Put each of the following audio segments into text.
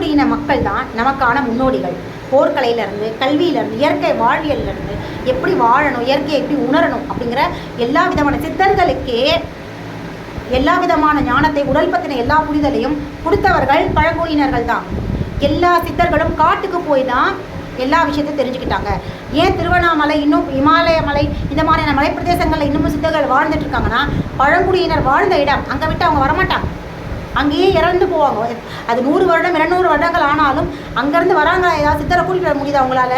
பழங்குடியின மக்கள் தான் நமக்கான முன்னோடிகள். போர்க்கலையிலேருந்து கல்வியிலேருந்து இயற்கை வாழ்வியல்லேருந்து எப்படி வாழணும் இயற்கையை எப்படி உணரணும் அப்படிங்கிற எல்லா விதமான சித்தர்களுக்கே எல்லா விதமான ஞானத்தை உடல் பற்றின எல்லா புரிதலையும் கொடுத்தவர்கள் பழங்குடியினர்கள் தான். எல்லா சித்தர்களும் காட்டுக்கு போய் தான் எல்லா விஷயத்தையும் தெரிஞ்சுக்கிட்டாங்க. ஏன் திருவண்ணாமலை இன்னும் இமாலய மலை இந்த மாதிரியான மலை பிரதேசங்களில் இன்னமும் சித்தர்கள் வாழ்ந்துட்டு இருக்காங்கன்னா பழங்குடியினர் வாழ்ந்த இடம் அங்கே விட்டு அவங்க வரமாட்டாங்க. அங்கேயே இறந்து போவாங்க. அது நூறு வருடம் இரநூறு வருடங்கள் ஆனாலும் அங்கேருந்து வராங்களா? ஏதாவது சித்தரை கூட்டிட்டு வர முடியுது அவங்களால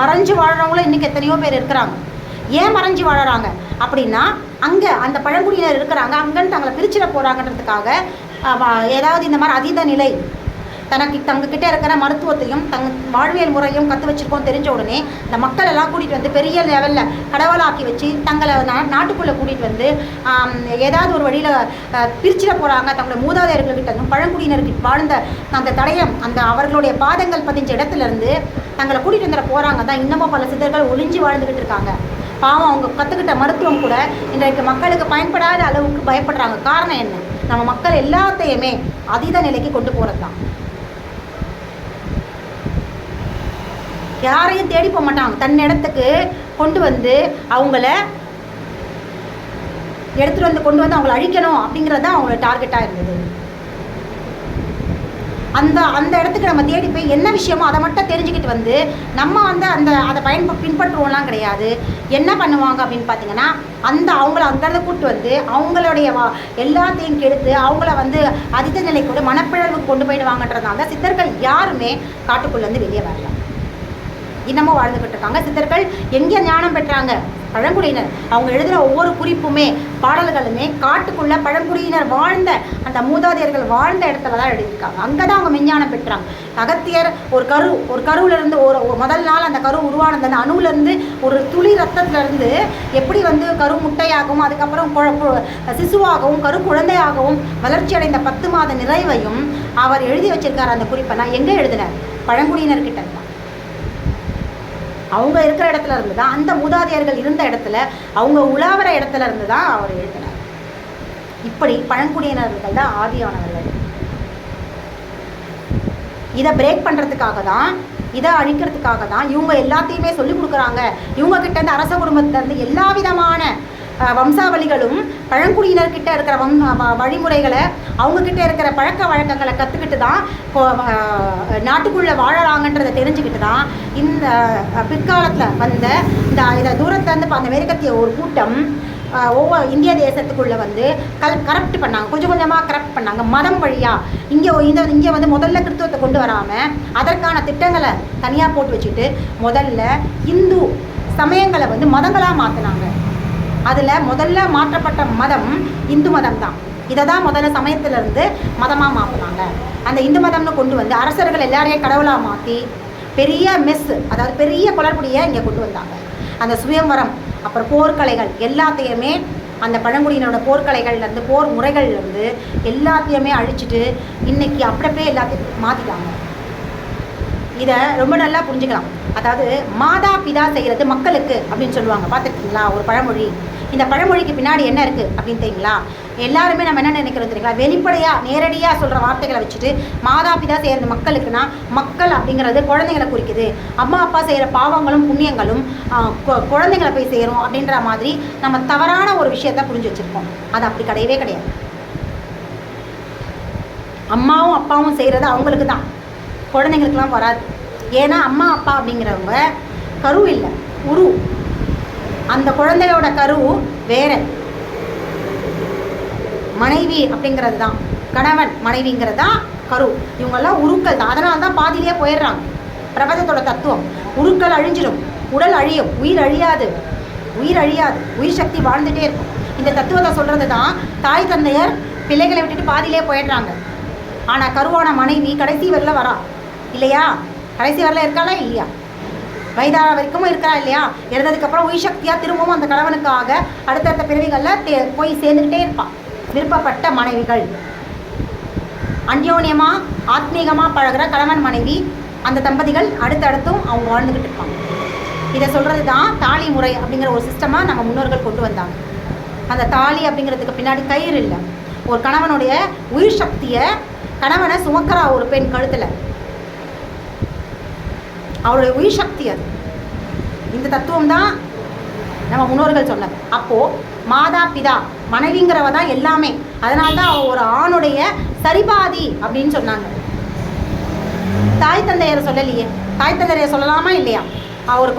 மறைஞ்சு வாழ்கிறவங்களும் இன்றைக்கி எத்தனையோ பேர் இருக்கிறாங்க. ஏன் மறைஞ்சு வாழறாங்க? அப்படின்னா அங்கே அந்த பழங்குடியினர் இருக்கிறாங்க. அங்கேருந்து தங்களை பிரிச்சிட போகிறாங்கன்றதுக்காக ஏதாவது இந்த மாதிரி அதீத நிலை தனக்கு தங்கக்கிட்ட இருக்கிற மருத்துவத்தையும் தங் வாழ்வியல் முறையும் கற்று வச்சுருக்கோம் தெரிஞ்ச உடனே இந்த மக்கள் எல்லாம் கூட்டிகிட்டு வந்து பெரிய லெவலில் கடவுளாக்கி வச்சு தங்களை நா நாட்டுக்குள்ளே கூட்டிகிட்டு வந்து ஏதாவது ஒரு வழியில் பிரிச்சிட போகிறாங்க தங்களுடைய மூதாதையர்கள்கிட்ட இருந்தும் பழங்குடியினருக்கு வாழ்ந்த அந்த தடயம் அந்த அவர்களுடைய பாதங்கள் பதிஞ்ச இடத்துலேருந்து தங்களை கூட்டிகிட்டு வந்துட போகிறாங்க தான் இன்னமும் பல சித்தர்கள் ஒளிஞ்சு வாழ்ந்துக்கிட்டு இருக்காங்க. பாவம் அவங்க கற்றுக்கிட்ட மருத்துவம் கூட இன்றைக்கு மக்களுக்கு பயன்படாத அளவுக்கு பயப்படுறாங்க. காரணம் என்ன? நம்ம மக்கள் எல்லாத்தையுமே அதீத நிலைக்கு கொண்டு போகிறது தான் யாரையும் தேடி போக மாட்டாங்க தன் இடத்துக்கு கொண்டு வந்து அவங்கள எடுத்துகிட்டு வந்து கொண்டு வந்து அவங்கள அழிக்கணும் அப்படிங்கிறது தான் அவங்களோட டார்கெட்டாக இருந்தது. அந்த அந்த இடத்துக்கு நம்ம தேடி போய் என்ன விஷயமோ அதை மட்டும் தெரிஞ்சுக்கிட்டு வந்து நம்ம வந்து அந்த அதை பயன் பின்பற்றுவோம்லாம் கிடையாது. என்ன பண்ணுவாங்க அப்படின்னு பார்த்தீங்கன்னா அந்த அவங்கள அங்கேருந்து கூப்பிட்டு வந்து அவங்களுடைய வா எல்லாத்தையும் கெடுத்து அவங்கள வந்து அதித நிலை கொண்டு மனப்பிழவுக்கு கொண்டு போயிடுவாங்கன்றதுனால சித்தர்கள் யாருமே காட்டுக்குள்ளேருந்து வெளியே வரல. இன்னமும் வாழ்ந்துகிட்டு இருக்காங்க சித்தர்கள் எங்கே ஞானம் பெற்றாங்க? பழங்குடியினர். அவங்க எழுதுகிற ஒவ்வொரு குறிப்புமே பாடல்களுமே காட்டுக்குள்ள பழங்குடியினர் வாழ்ந்த அந்த மூதாதையர்கள் வாழ்ந்த இடத்துல தான் எழுதியிருக்காங்க. அங்கே தான் அவங்க விஞ்ஞானம் பெற்றாங்க. அகத்தியர் ஒரு கரு ஒரு கருவிலேருந்து ஒரு முதல் நாள் அந்த கரு உருவானது. அந்த அணுவிலேருந்து ஒரு துளி ரத்தத்துலேருந்து எப்படி வந்து கரு முட்டையாகவும் அதுக்கப்புறம் குழ- கு- சிசுவாகவும் கரு குழந்தையாகவும் வளர்ச்சி அடைந்த பத்து மாத நிறைவையும் அவர் எழுதி வச்சிருக்கார் அந்த குறிப்பை. நான் எங்கே எழுதினார் பழங்குடியினர்கிட்ட அவங்க இருக்கிற இடத்துல இருந்து தான் அந்த மூதாதையர்கள் இருந்த இடத்துல அவங்க உலாவர இடத்துல இருந்து தான் அவர் எழுதினார். இப்படி பழங்குடியினர்கள் தான் ஆதியானவர்கள். இதை பிரேக் பண்ணுறதுக்காக தான் இதை அழிக்கிறதுக்காக தான் இவங்க எல்லாத்தையுமே சொல்லி கொடுக்குறாங்க. இவங்க கிட்ட அரச குடும்பத்திலேருந்து எல்லா விதமான வம்சாவளிகளும் பழங்குடியினர்கிட்ட இருக்கிற வம் வழிமுறைகளை அவங்க கிட்ட இருக்கிற பழக்க வழக்கங்களை கற்றுக்கிட்டு தான் நாட்டுக்குள்ளே வாழறாங்கன்றதை தெரிஞ்சுக்கிட்டு தான் இந்த பிற்காலத்தில் வந்த இந்த இதை தூரத்துலேருந்து இப்போ அந்த மேற்கத்திய ஒரு கூட்டம் ஒவ்வொரு இந்திய தேசத்துக்குள்ளே வந்து கல் கரப்ட் பண்ணாங்க. கொஞ்சம் கொஞ்சமாக கரப்ட் பண்ணாங்க. மதம் வழியாக இங்கே இந்த இங்கே வந்து முதல்ல கிறிஸ்துவத்தை கொண்டு வராமல் அதற்கான திட்டங்களை தனியாக போட்டு வச்சுட்டு முதல்ல இந்து சமயங்களை வந்து மதங்களாக மாற்றினாங்க அதில் முதல்ல மாற்றப்பட்ட மதம் இந்து மதம் தான். இதை தான் முதல்ல சமயத்திலிருந்து மதமாக மாற்றினாங்க அந்த இந்து மதம்னு கொண்டு வந்து அரசர்கள் எல்லாரையும் கடவுளாக மாற்றி பெரிய மெஸ் அதாவது பெரிய குளறுபடியை இங்கே கொண்டு வந்தாங்க. அந்த சுயம்வரம் அப்புறம் போர்க்கலைகள் எல்லாத்தையுமே அந்த பழங்குடியினோட போர்க்கலைகள்லேருந்து போர் முறைகள்லேருந்து எல்லாத்தையுமே அழிச்சிட்டு இன்னைக்கு அப்படியே எல்லாத்தையும் மாற்றிட்டாங்க இதை ரொம்ப நல்லா புரிஞ்சுக்கலாம். அதாவது மாதா பிதா செய்கிறது மக்களுக்கு அப்படின்னு சொல்லுவாங்க. பார்த்துருக்கீங்களா? ஒரு பழமொழி. இந்த பழமொழிக்கு பின்னாடி என்ன இருக்குது அப்படின்னு தெரியுங்களா? எல்லாருமே நம்ம என்ன நினைக்கிறோம் தெரியுங்களா? வெளிப்படையாக நேரடியாக சொல்கிற வார்த்தைகளை வச்சுட்டு மாதா பிதா செய்கிறது மக்களுக்குன்னா மக்கள் அப்படிங்கிறது குழந்தைங்களை குறிக்குது. அம்மா அப்பா செய்கிற பாவங்களும் புண்ணியங்களும் குழந்தைங்களை போய் சேரும் அப்படின்ற மாதிரி நம்ம தவறான ஒரு விஷயத்த புரிஞ்சு வச்சுருக்கோம். அது அப்படி கிடையவே கிடையாது. அம்மாவும் அப்பாவும் செய்கிறது அவங்களுக்கு தான். குழந்தைங்களுக்குலாம் வராது. ஏன்னா அம்மா அப்பா அப்படிங்கிறவங்க கரு இல்லை உரு. அந்த குழந்தையோட கரு வேற. மனைவி அப்படிங்கிறது தான் கணவன் மனைவிங்கிறது தான் கரு. இவங்கெல்லாம் உருக்கள் தான். அதனால தான் பாதியிலே போயிடுறாங்க. பிரபஞ்சத்தோட தத்துவம். உருக்கள் அழிஞ்சிடும். உடல் அழியும். உயிர் அழியாது. உயிர் அழியாது. உயிர் சக்தி வாழ்ந்துட்டே இருக்கும். இந்த தத்துவத்தை சொல்கிறது தான் தாய் தந்தையர் பிள்ளைகளை விட்டுட்டு பாதியிலே போயிடுறாங்க. ஆனால் கருவான மனைவி கடைசி வரல வரா. இல்லையா? கடைசி வரல இருக்காளா இல்லையா? வயதான வரைக்கும் இருக்கா இல்லையா? இறந்ததுக்கப்புறம் உயிர் சக்தியாக திரும்பவும் அந்த கணவனுக்காக அடுத்தடுத்த பிறவிகளில் போய் சேர்ந்துக்கிட்டே இருப்பான் விருப்பப்பட்ட மனைவிகள். அந்யோன்யமாக ஆத்மீகமாக பழகுற கணவன் மனைவி அந்த தம்பதிகள் அடுத்தடுத்தும் அவங்க வாழ்ந்துக்கிட்டு இருப்பாங்க. இதை சொல்கிறது தான் தாலி முறை அப்படிங்கிற ஒரு சிஸ்டமாக நம்ம முன்னோர்கள் கொண்டு வந்தாங்க. அந்த தாலி அப்படிங்கிறதுக்கு பின்னாடி கயிறு இல்லை. ஒரு கணவனுடைய உயிர் சக்தியை கணவனை சுமக்கிறா ஒரு பெண் கழுத்தில். அவருடைய உயிர் சக்தி அது. இந்த தத்துவம் தான் நம்ம முன்னோர்கள் சொன்னது. அப்போது மாதா பிதா மனைவிங்கிறவ தான் எல்லாமே. அதனால தான் அவள் ஒரு ஆணுடைய சரிபாதி அப்படின்னு சொன்னாங்க. தாய் தந்தையர் சொல்லலையே. தாய் தந்தையரை சொல்லலாமா இல்லையா? ஒரு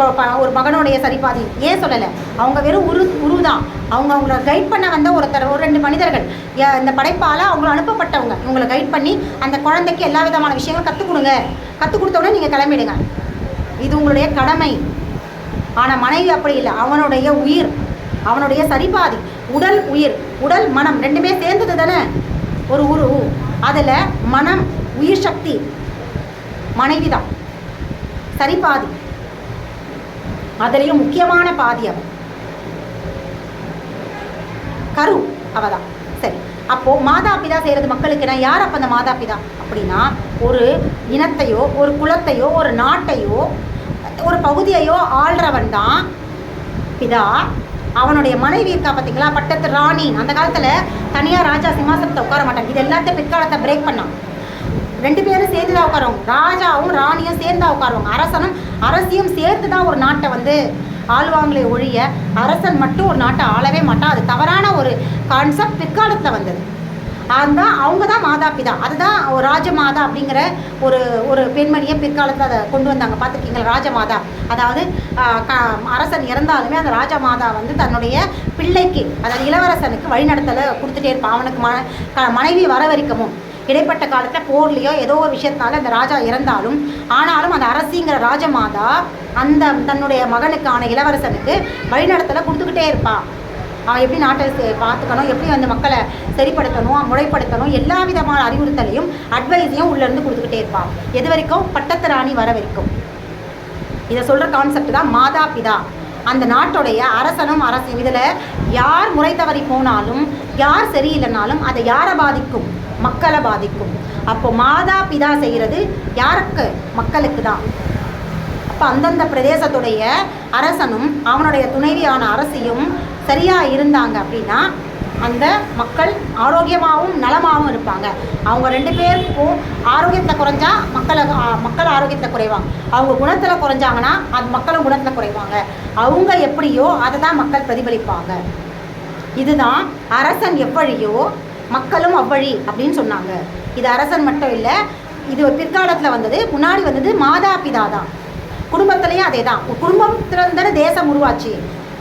ஒரு மகனுடைய சரிபாதி. ஏன் சொல்லலை? அவங்க வெறும் உரு உரு தான் அவங்க அவங்கள கைட் பண்ண வந்த ஒருத்தர் ஒரு ரெண்டு மனிதர்கள். இந்த படைப்பால் அவங்கள அனுப்பப்பட்டவங்க. இவங்களை கைட் பண்ணி அந்த குழந்தைக்கு எல்லா விதமான விஷயங்களும் கற்றுக் கொடுங்க. கற்றுக் கொடுத்தோடனே நீங்கள் கிளம்பிடுங்க. இது உங்களுடைய கடமை. ஆனால் மனைவி அப்படி இல்லை. அவனுடைய உயிர். அவனுடைய சரிபாதி உடல் உயிர் உடல் மனம் ரெண்டுமே சேர்ந்தது தானே? ஒரு உரு அதில் மனம் உயிர் சக்தி மனைவி தான். சரிபாதி. அதுலேயும் முக்கியமான பாதி அவன். கரு அவ தான் சரி. அப்போது மாதா பிதா செய்கிறது மக்களுக்கு நான் யார் அப்போ அந்த மாதா பிதா? அப்படின்னா ஒரு இனத்தையோ ஒரு குலத்தையோ ஒரு நாட்டையோ ஒரு பகுதியையோ ஆள்றவன் தான் பிதா. அவனுடைய மனைவி இருக்கா பார்த்தீங்களா பட்டத்து ராணி. அந்த காலத்தில் தனியாக ராஜா சிம்மாசனத்தை உட்கார மாட்டாங்க இது எல்லாத்தையும் பிற்காலத்தை பிரேக் பண்ணான். ரெண்டு பேரும் சேர்ந்து தான் உட்காருவாங்க. ராஜாவும் ராணியும் சேர்ந்து தான் உட்காருவாங்க. அரசனும் அரசியும் சேர்த்து தான் ஒரு நாட்டை வந்து ஆளுவாங்களே ஒழிய அரசன் மட்டும் ஒரு நாட்டை ஆளவே மாட்டான். அது தவறான ஒரு கான்செப்ட் பிற்காலத்தில் வந்தது. அதுதான் அவங்க தான் மாதா பிதா அதுதான் ஒரு ராஜமாதா அப்படிங்கிற ஒரு ஒரு பெண்மணியை பிற்காலத்தில் அதை கொண்டு வந்தாங்க. பார்த்துருக்கீங்களா? ராஜமாதா. அதாவது க அரசன் இறந்தாலுமே அந்த ராஜமாதா வந்து தன்னுடைய பிள்ளைக்கு அதாவது இளவரசனுக்கு வழிநடத்தலை கொடுத்துட்டே இருப்பான். அவனுக்கு ம க- மனைவி வர வரைக்கமும் இடைப்பட்ட காலத்தில் போர்லேயோ ஏதோ ஒரு விஷயத்தினால அந்த ராஜா இறந்தாலும் ஆனாலும் அந்த அரசிங்கிற ராஜமாதா அந்த தன்னுடைய மகனுக்கான இளவரசனுக்கு வழிநடத்தலை கொடுத்துக்கிட்டே இருப்பான் எப்படி நாட்டை பார்த்துக்கணும் எப்படி வந்து மக்களை சரிப்படுத்தணும் முறைப்படுத்தணும் எல்லா விதமான அறிவுறுத்தலையும் அட்வைஸையும் உள்ளேருந்து கொடுத்துக்கிட்டே இருப்பான். எது வரைக்கும்? பட்டத்திராணி வர வரைக்கும். இதை சொல்கிற கான்செப்ட் தான் மாதா பிதா அந்த நாட்டுடைய அரசனும் அரசு இதில் யார் முறை தவறி போனாலும் யார் சரியில்லைனாலும் அதை யாரை பாதிக்கும்? மக்களை பாதிக்கும். அப்போ மாதா பிதா செய்கிறது யாருக்கு? மக்களுக்கு தான். அப்போ அந்தந்த பிரதேசத்துடைய அரசனும் அவனுடைய துணைவியான அரசியும் சரியாக இருந்தாங்க அப்படின்னா அந்த மக்கள் ஆரோக்கியமாகவும் நலமாகவும் இருப்பாங்க. அவங்க ரெண்டு பேருக்கும் ஆரோக்கியத்தில் குறைஞ்சா மக்களை மக்கள் ஆரோக்கியத்தில் குறைவாங்க. அவங்க குணத்தில் குறைஞ்சாங்கன்னா அது மக்களும் குணத்தில் குறைவாங்க. அவங்க எப்படியோ அதை தான் மக்கள் பிரதிபலிப்பாங்க. இதுதான் அரசன் எவ்வழியோ மக்களும் அவ்வழி அப்படின்னு சொன்னாங்க. இது அரசன் மட்டும் இல்லை இது பிற்காலத்தில் வந்தது முன்னாடி வந்தது மாதா பிதா தான். குடும்பத்திலையும் அதே தான் குடும்பத்தில் தானே தேசம் உருவாச்சு.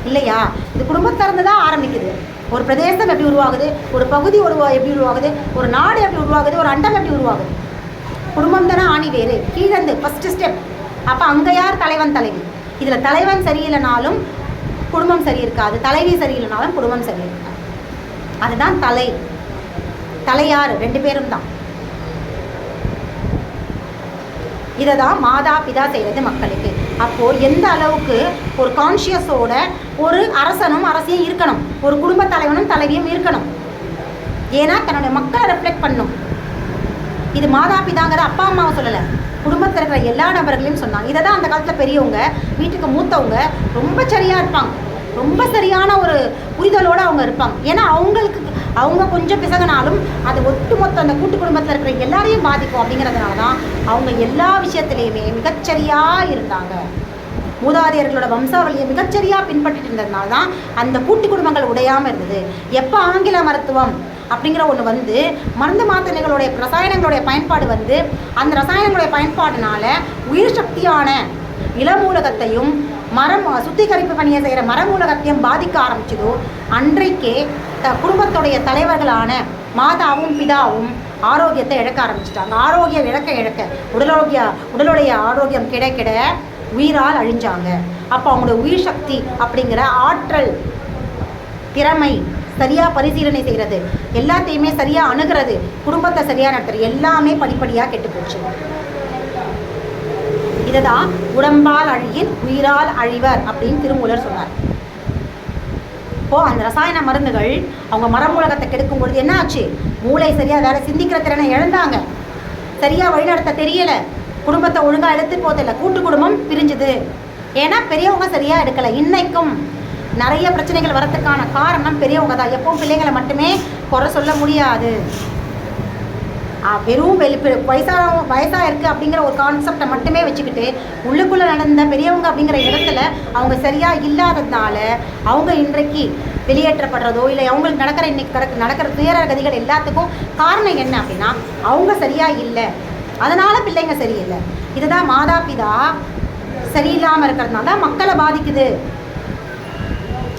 இல்லையா? இது குடும்பத்திலிருந்து தான் ஆரம்பிக்குது. ஒரு பிரதேசம் எப்படி உருவாகுது? ஒரு பகுதி உருவா எப்படி உருவாகுது? ஒரு நாடு எப்படி உருவாகுது? ஒரு அண்டம் எப்படி உருவாகுது? குடும்பம் தானே ஆணி வேறு. கீழந்து ஃபஸ்ட்டு ஸ்டெப் அப்போ அங்கே யார் தலைவன் தலைவி? இதில் தலைவன் சரியில்லைனாலும் குடும்பம் சரி இருக்காது தலைவி சரியில்லைனாலும் குடும்பம் சரி இருக்காது அதுதான் தலை. தலையார் ரெண்டு பேரும் தான். இதை தான் மாதா பிதா செய்கிறது மக்களுக்கு. அப்போது எந்த அளவுக்கு ஒரு கான்ஷியஸோட ஒரு அரசனும் அரசியும் இருக்கணும் ஒரு குடும்ப தலைவனும் தலைவியும் இருக்கணும். ஏன்னா தன்னுடைய மக்களை ரெஃப்ளெக்ட் பண்ணும். இது மாதா பிதாங்கிறத அப்பா அம்மாவை சொல்லலை. குடும்பத்தில் இருக்கிற எல்லா நபர்களையும் சொன்னாங்க. இதை தான் அந்த காலத்தில் பெரியவங்க வீட்டுக்கு மூத்தவங்க ரொம்ப சரியாக இருப்பாங்க. ரொம்ப சரியான ஒரு புரிதலோடு அவங்க இருப்பாங்க. ஏன்னா அவங்களுக்கு அவங்க கொஞ்சம் பிசகினாலும் அது ஒட்டுமொத்த அந்த கூட்டு குடும்பத்தில் இருக்கிற எல்லாரையும் பாதிக்கும் அப்படிங்கிறதுனால தான் அவங்க எல்லா விஷயத்துலேயுமே மிகச்சரியாக இருந்தாங்க. மூதாதையர்களோட வம்சாவளியை மிகச்சரியாக பின்பற்றிட்டு இருந்ததுனால தான் அந்த கூட்டு குடும்பங்கள் உடையாமல் இருந்தது. எப்போ ஆங்கில மருத்துவம் அப்படிங்கிற ஒன்று வந்து மருந்து மாத்திரைகளுடைய ரசாயனங்களுடைய பயன்பாடு வந்து அந்த ரசாயனங்களுடைய பயன்பாடுனால உயிர் சக்தியான இளமூலகத்தையும் மரம் சுத்திகரிப்பு பணியை செய்கிற மரமூலகத்தையும் பாதிக்க ஆரம்பிச்சதோ அன்றைக்கே த குடும்பத்துடைய தலைவர்களான மாதாவும் பிதாவும் ஆரோக்கியத்தை இழக்க ஆரம்பிச்சிட்டாங்க. ஆரோக்கியம் இழக்க இழக்க. உடலோக்கிய உடலுடைய ஆரோக்கியம் கிட கிட உயிரால் அழிஞ்சாங்க. அப்போ அவங்களோட உயிர் சக்தி அப்படிங்கிற ஆற்றல் திறமை சரியாக பரிசீலனை செய்கிறது எல்லாத்தையுமே சரியாக அணுகிறது குடும்பத்தை சரியாக நடத்துறது எல்லாமே படிப்படியாக கெட்டு போச்சு. இதை தான் உடம்பால் அழியின் உயிரால் அழிவர் அப்படின்னு திருமூலர் சொன்னார் இப்போது அந்த ரசாயன மருந்துகள் அவங்க மரமூலகத்தை கெடுக்கும் பொழுது என்ன ஆச்சு? மூளை சரியாக வேலை சிந்திக்கிற திறனை இழந்தாங்க. சரியாக வழிநடத்த தெரியலை. குடும்பத்தை ஒழுங்காக எடுத்துட்டு போதில்லை கூட்டு குடும்பம் பிரிஞ்சுது. ஏன்னா பெரியவங்க சரியாக எடுக்கலை. இன்னைக்கும் நிறைய பிரச்சனைகள் வரத்துக்கான காரணம் பெரியவங்க தான் எப்பவும் பிள்ளைங்களை மட்டுமே குறை சொல்ல முடியாது. வெறும் வெளி வயசாக வயசாக இருக்குது அப்படிங்கிற ஒரு கான்செப்டை மட்டுமே வச்சுக்கிட்டு உள்ளுக்குள்ளே நடந்த பெரியவங்க அப்படிங்கிற இடத்துல அவங்க சரியாக இல்லாததுனால அவங்க இன்றைக்கு வெளியேற்றப்படுறதோ இல்லை அவங்களுக்கு நடக்கிற இன்னைக்கு நடக்க நடக்கிற துயர கதிகள் எல்லாத்துக்கும் காரணம் என்ன அப்படின்னா அவங்க சரியாக இல்லை. அதனால் பிள்ளைங்க சரியில்லை. இதுதான் மாதா பிதா சரியில்லாமல் இருக்கிறதுனால தான் மக்களை பாதிக்குது.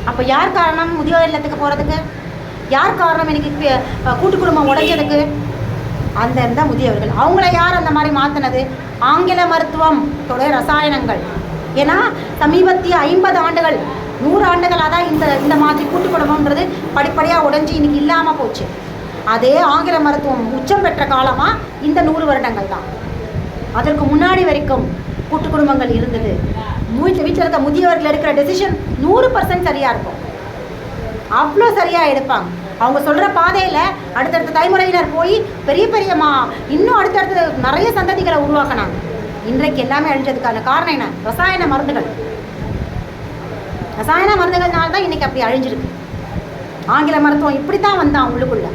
அப்போ யார் காரணம் முதியோர் இல்லத்துக்கு போகிறதுக்கு யார் காரணம் எனக்கு கூட்டு குடும்பம் உடைஞ்சதுக்கு? அந்த இருந்த முதியவர்கள் அவங்கள யார் அந்த மாதிரி மாற்றினது ஆங்கில மருத்துவம் தொடர் ரசாயனங்கள். ஏன்னா சமீபத்திய ஐம்பது ஆண்டுகள் நூறு ஆண்டுகளாக தான் இந்த இந்த மாதிரி கூட்டு குடும்பம்ன்றது படிப்படியாக உடைஞ்சு இன்னைக்கு இல்லாமல் போச்சு. அதே ஆங்கில மருத்துவம் உச்சம் பெற்ற காலமாக இந்த நூறு வருடங்கள் தான். அதற்கு முன்னாடி வரைக்கும் கூட்டு குடும்பங்கள் இருந்தது. வீட்டில் வீட்டில் இருக்க முதியவர்கள் எடுக்கிற டெசிஷன் நூறு பர்சன்ட் சரியாக இருக்கும். அவ்வளோ சரியாக எடுப்பாங்க. அவங்க சொல்கிற பாதையில் அடுத்தடுத்த தலைமுறையினர் போய் பெரிய பெரியமா இன்னும் அடுத்தடுத்த நிறைய சந்ததிகளை உருவாக்கினாங்க. இன்றைக்கு எல்லாமே அழிஞ்சதுக்கான காரணம் என்ன? ரசாயன மருந்துகள். ரசாயன மருந்துகள்னால தான் இன்றைக்கி அப்படி அழிஞ்சிருக்கு. ஆங்கில மருத்துவம் இப்படி தான் வந்தான் உள்ளுக்குள்ளே.